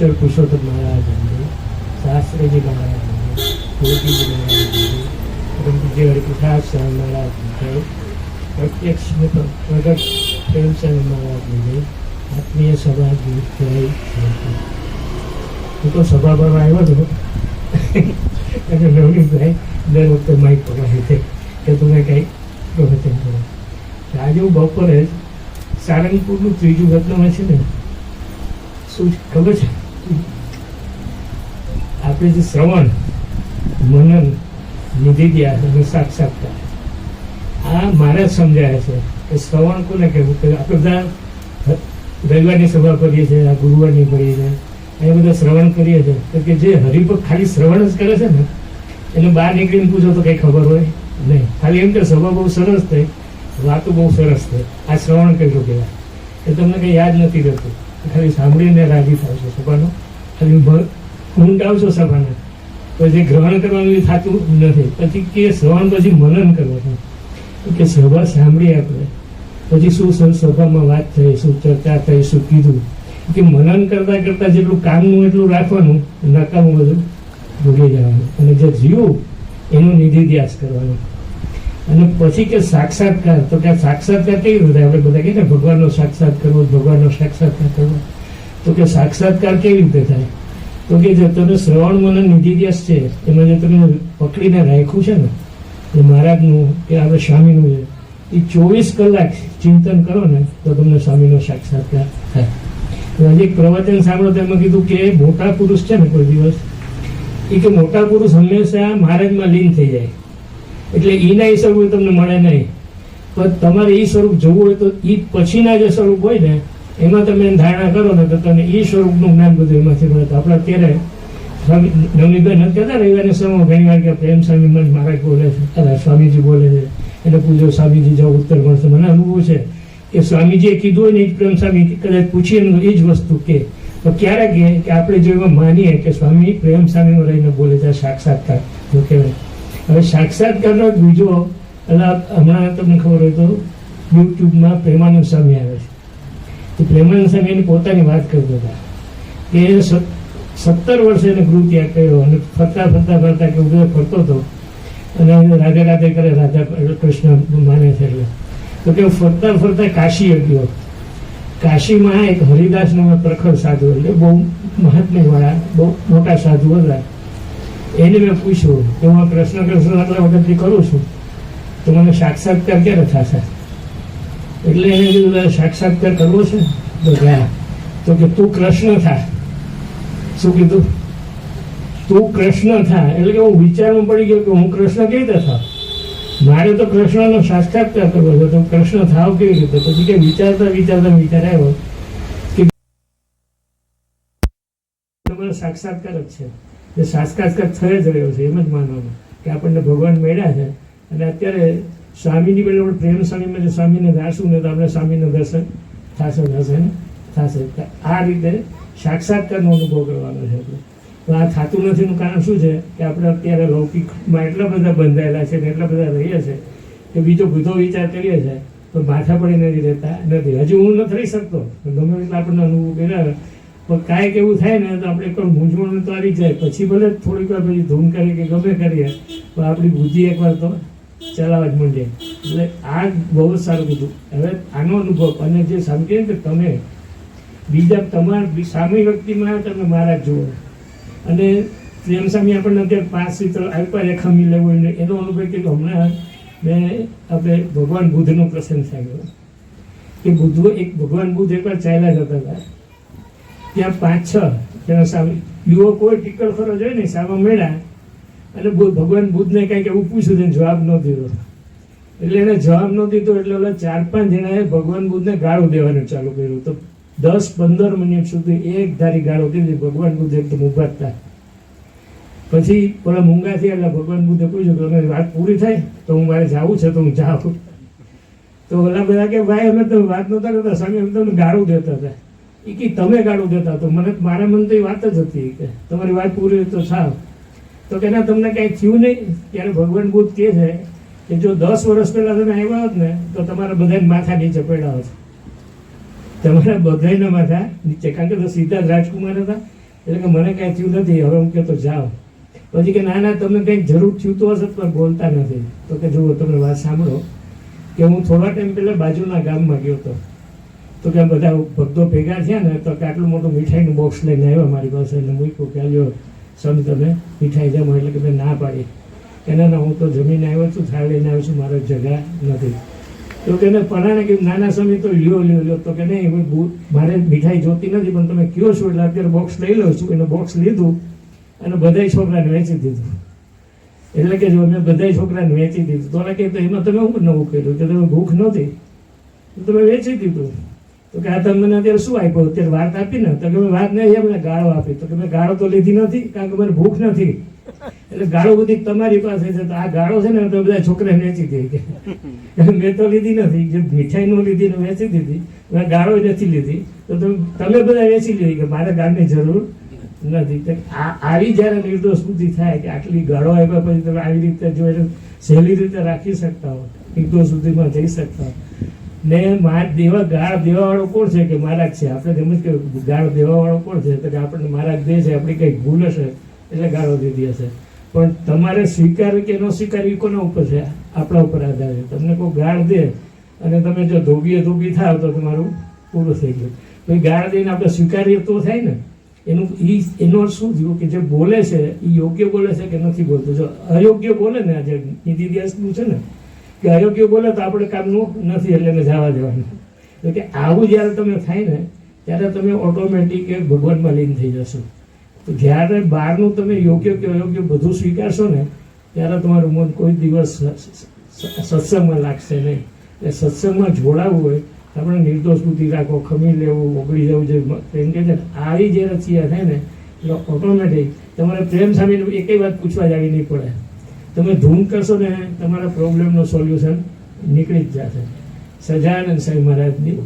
ઈશ્વર પુરુષોત્તમ મહારાજ મંદિર શાસ્ત્રીજી મહારાજ મંદિર ગોપીજી મહારાજ મંદિર પરંતુ જે હરિપ્રસાદ સ્વામી મહારાજ મંદિર પ્રત્યક્ષ પ્રગટ પ્રેમસ્વામી મહારાજ મંદિર આત્મીય સભા હું તો સભા પર આવ્યો હતો અને નવનીતભાઈ દર વખતે માઇક પકડાય છે. કે તમે કંઈક પ્રવચન કરો. આજે હું બપોરે સારંગપુરનું ત્રીજું ઘટનામાં છે ને, શું ખબર છે? આપણે જે શ્રવણ, મનન નિધિધ્યાસ અને સાક્ષાત્કાર આ મારે સમજાય છે કે શ્રવણ કોને કહેવું? કે આપણે બધા રવિવારની સભા કરીએ છીએ, આ ગુરુવારની કરીએ છીએ એ બધા શ્રવણ કરીએ છીએ. તો કે જે હરિભક્ત ખાલી શ્રવણ જ કરે છે ને, એને બહાર નીકળીને પૂછો તો કંઈ ખબર હોય? નહીં. ખાલી એમ કે સભા બહુ સરસ થઈ, વાતો બહુ સરસ થઈ. આ શ્રવણ કર્યું કહેવાય. એ તમને કંઈ યાદ નથી રહેતું. ખાલી સાંભળીને રાજી થાવ છો સભાનો. ખાલી ભર ઊંઘ આવશો સભાને. પછી ગ્રહણ કરવાનું થતું નથી. પછી કે સવાન પછી મનન કરવાનું. કે સભા સાંભળી આપણે. પછી શું સભામાં વાત થઈ, શું ચર્ચા થઈ, શું કીધું. કે મનન કરતા કરતા જેટલું કામનું એટલું રાખવાનું, નકામું બધું ભૂલી જવાનું. અને જે જીવું, એનો નિધિધ્યાસ કરવાનો. અને પછી કે સાક્ષાત્કાર, તો કે સાક્ષાત્કાર કેવી રીતે? આપણે બધા કહીએ ભગવાનનો સાક્ષાત કરવો, ભગવાનનો સાક્ષાત્કાર કરવો. તો કે સાક્ષાત્કાર કેવી રીતે થાય? તો કે જે તમે શ્રવણ મનન નિધિધ્યાસ છે, એમાં જે તમે પકડીને રાખ્યું છે ને, એ મહારાજનું કે આપણે સ્વામીનું છે, એ ચોવીસ કલાક ચિંતન કરો ને, તો તમને સ્વામીનો સાક્ષાત્કાર થાય. હજી એક પ્રવચન સાંભળો તો એમાં કીધું કે મોટા પુરુષ છે ને કોઈ દિવસ, એ કે મોટા પુરુષ હંમેશા મહારાજમાં લીન થઈ જાય. એટલે એના એ સ્વરૂપ તમને મળે નહીં. પણ તમારે એ સ્વરૂપ જોવું હોય તો એ પછીના જે સ્વરૂપ હોય ને, એમાં તમે ધારણા કરો ને તો તમને એ સ્વરૂપનું જ્ઞાન બધું એમાંથી મળે. તો આપણે અત્યારે નથી કહેતા રવિવારની સમય ઘણી વાર કે પ્રેમ સ્વામી મન મહારાજ બોલે છે. અરે, સ્વામીજી બોલે છે. એટલે પૂજો સ્વામીજી જાઓ ઉત્તર મળશે મને અનુભવ છે કે સ્વામીજીએ કીધું હોય ને એ પ્રેમ સ્વામી, કદાચ પૂછીએ એ જ વસ્તુ કે. તો ક્યારે કહે કે આપણે જો એમાં માનીએ કે સ્વામી પ્રેમ સ્વામીમાં રહીને બોલે છે સાક્ષાત્કાર. જો કહેવાય? હવે સાક્ષાત્કારનો જ બીજો એટલે હમણાં તમને ખબર હોય તો યુટ્યુબમાં પ્રેમાનંદ સ્વામી આવે છે. તો પ્રેમાનંદ સ્વામી એની પોતાની વાત કરતા હતા કે એ સત્તર વર્ષે એને ગૃહ ત્યાગ કર્યો અને ફરતા ફરતા ફરતા કે ઉદય ફરતો હતો અને રાધે રાધે કરે, રાધા કૃષ્ણ માને છે એટલે. તો કે ફરતા ફરતા કાશી ગયો કાશીમાં એક હરિદાસ નામે પ્રખર સાધુ એટલે બહુ મહાત્મ્યવાળા, બહુ મોટા સાધુ હતા. એને મેં પૂછ્યું, કે હું આ કૃષ્ણ કૃષ્ણ આટલા વખતથી કરું છું, તો મને સાક્ષાત્કાર ક્યારે થશે? એટલે એને કીધું સાક્ષાત્કાર કરવો છે? તો ગયા. તો કે, તું કૃષ્ણ થા. શું કીધું? તું કૃષ્ણ થા. એટલે કે હું વિચારમાં પડી ગયો કે હું કૃષ્ણ કેવી રીતે થાવ મારે તો કૃષ્ણનો સાક્ષાત્કાર કરવો છે. તો કૃષ્ણ થાવ કેવી રીતે? પછી કે વિચારતા વિચારતા વિચાર આવ્યો કે તમારો સાક્ષાત્કાર જ છે. જે સાક્ષાત્કાર થઈ જ રહ્યો છે, એમ જ માનવાનું કે આપણને ભગવાન મળ્યા છે. અને અત્યારે સ્વામીની પહેલાં આપણે પ્રેમ સ્વામીમાં જે સ્વામીને રાશું ને તો આપણે સ્વામીનું દર્શન થશે થશે ને? થશે આ રીતે સાક્ષાત્કારનો અનુભવ કરવાનો છે તો આ થતું નથી એનું કારણ શું છે કે આપણે અત્યારે લૌકિકમાં એટલા બધા બંધાયેલા છે ને એટલા બધા રહીએ છે કે બીજો બધો વિચાર કરીએ છીએ તો માથા પડી નથી રહેતા, નથી. હજી હું નથી રહી શકતો. ગમે એટલા આપણને અનુભવ કર્યા પણ કાંઈક એવું થાય ને તો આપણે એકવાર મૂંઝવણ તો આવી જાય. પછી ભલે થોડીક વાર પછી ધૂમ કરીએ કે ગમે કરીએ, પણ આપણી બુદ્ધિ એકવાર તો ચલાવવા જ માંડીએ એટલે આ બહુ જ સારું કીધું. હવે આનો અનુભવ, અને જે સમજે કે તમે બીજા તમારા સામી વ્યક્તિમાં તમે મારા જુઓ. અને પ્રેમ સ્વામી આપણને અત્યારે પાંચ સીટર આપ્યા ખમી લેવું એનો અનુભવ કે હમણાં મેં આપણે ભગવાન બુદ્ધનો પ્રસંગ થયો કે બુદ્ધો એક ભગવાન બુદ્ધ એકવાર ચાલ્યા જતા હતા. ત્યાં પાંચ, છ તેના સામે યુવકો ટીકડ ખરો જોઈ ને સામા મેળા. અને ભગવાન બુદ્ધને કંઈક એવું પૂછ્યું તેને જવાબ ન દીધો. એટલે એને જવાબ ન દીધો, એટલે ઓલા ચાર, પાંચ જણાએ ભગવાન બુદ્ધને ગાળો દેવાનું ચાલુ કર્યું. તો દસ, પંદર મિનિટ સુધી એક ધારી ગાળો દીધી. ભગવાન બુદ્ધ એકદમ જ હતા પછી પેલા મૂંગા થયા એટલે ભગવાન બુદ્ધે પૂછ્યું કે અમે વાત પૂરી થાય તો હું મારે જાવું છે, તો હું જાઉં. તો ઓલા બધા કે, ભાઈ, અમે તો વાત નતા કરતા, સ્વામી, અમે તમને ગાળું દેતા હતા. એ કે તમે ગાળું દેતા તો મને મારા મન તો એ વાત જ હતી કે તમારી વાત પૂરી હોય તો સાવ તો કે ના, તમને કાંઈ થયું નહીં? ત્યારે ભગવાન બુદ્ધ કહે છે કે જો દસ વર્ષ પહેલાં તમે આવ્યા હોત ને, તો તમારા બધાને માથા નીચે પડ્યા હોત. તમારા બધાના માથા નીચે. કારણ કે તો સીધા રાજકુમાર હતા. એટલે કે મને કાંઈ થયું નથી, હવે હું કહેતો જાઓ પછી કે ના ના, તમને કંઈક જરૂર થયું તો હશે, પણ બોલતા નથી. તો કે જુઓ તમને વાત સાંભળો કે હું થોડા ટાઈમ પહેલાં બાજુના ગામમાં ગયો હતો. તો કે બધા ભક્તો ભેગા થયા ને, તો કે આટલું મોટું મીઠાઈનું બોક્સ લઈને આવ્યો મારી પાસે એટલે મૂક્યું કે, આલ્યો સમ તમે મીઠાઈ જમો. એટલે કે મેં ના પાડી. કે ના ના હું તો જમીને આવ્યો છું, થાળ લઈને આવ્યો છું, મારે જગા નથી. તો કે એને પરાણે કે, નાના સમય તો લ્યો લ્યો લ્યો. તો કે, નહીં મારે મીઠાઈ જોતી નથી, પણ તમે કયો છો, એટલે અત્યારે બોક્સ લઈ લઉં છું. એને બોક્સ લીધું અને બધાય છોકરાને વેચી દીધું. એટલે કે જો મેં બધાય છોકરાને વેચી દીધું, તો કે એમાં તમે શું નવું કર્યું? કે તમે ભૂખ નહોતી? તમે વેચી દીધું. તો કે આ તમને અત્યારે શું આપ્યો? અત્યારે વાત આપી ને, તો કે વાત નહીં મને ગાળો આપી. તો કે મેં ગાળો તો લીધી નથી, કારણ કે મને ભૂખ નથી. એટલે ગાળો બધી તમારી પાસે છે, તો આ ગાળો છે ને, તો બધા છોકરા વેચી દે. મેં તો લીધી નથી, જે મીઠાઈ નો લીધી વેચી દીધી મેં ગાળો નથી લીધી. તો તમે બધા વેચી લીધી કે મારે ગાળની જરૂર નથી. આવી જ્યારે નિર્દોષ બુદ્ધિ થાય કે આટલી ગાળો આવ્યા પછી તમે આવી રીતે જો સહેલી રીતે રાખી શકતા હો, નિર્દોષ સુધીમાં જઈ શકતા હો. ને માર દેવા, ગાળ દેવાવાળો કોણ છે કે મહારાજ છે? આપણે તેમજ કે ગાળ દેવાવાળો કોણ છે? તો કે આપણને મહારાજ દે છે, આપણી કંઈક ભૂલ હશે? એટલે ગાળો દીધી હશે. પણ તમારે સ્વીકાર કે ન સ્વીકારવી, કોના ઉપર છે? આપણા ઉપર આધાર. છે તમને કોઈ ગાળ દે અને તમે જો ધોબીએ ધોબી થાવ તો તમારું પૂરું થઈ ગયું. પછી ગાળ દઈને આપણે સ્વીકારીએ તો થાય ને? એનું ઈ એનો શું થયું? કે જે બોલે છે એ યોગ્ય બોલે છે કે નથી બોલતો? જો અયોગ્ય બોલે ને આજે નીતિ દિવસનું છે ને કે અયોગ્ય બોલે તો આપણે કામનું નથી એટલે એને જવા દેવાનું. એટલે કે આવું જ્યારે તમે થાય ને, ત્યારે તમે ઓટોમેટિક એ ભગવાનમાં લીન થઈ જશો. તો જ્યારે બહારનું તમે યોગ્ય કે અયોગ્ય બધું સ્વીકારશો ને, ત્યારે તમારું મન કોઈ દિવસ સત્સંગમાં લાગશે નહીં. એટલે સત્સંગમાં જોડાવવું હોય, આપણે નિર્દોષ બુદ્ધિ રાખો, ખમી લેવું, ઓગળી જવું જે એમ કે આવી જે રચિયા થાય ને, એટલે ઓટોમેટિક તમારે પ્રેમ સામે એકે વાત પૂછવા જ આવી નહીં પડે. તમે ધૂમ કરશો ને તમારા પ્રોબ્લેમનું સોલ્યુશન નીકળી જ જશે. સજાનંદ સાહેબ મહારાજની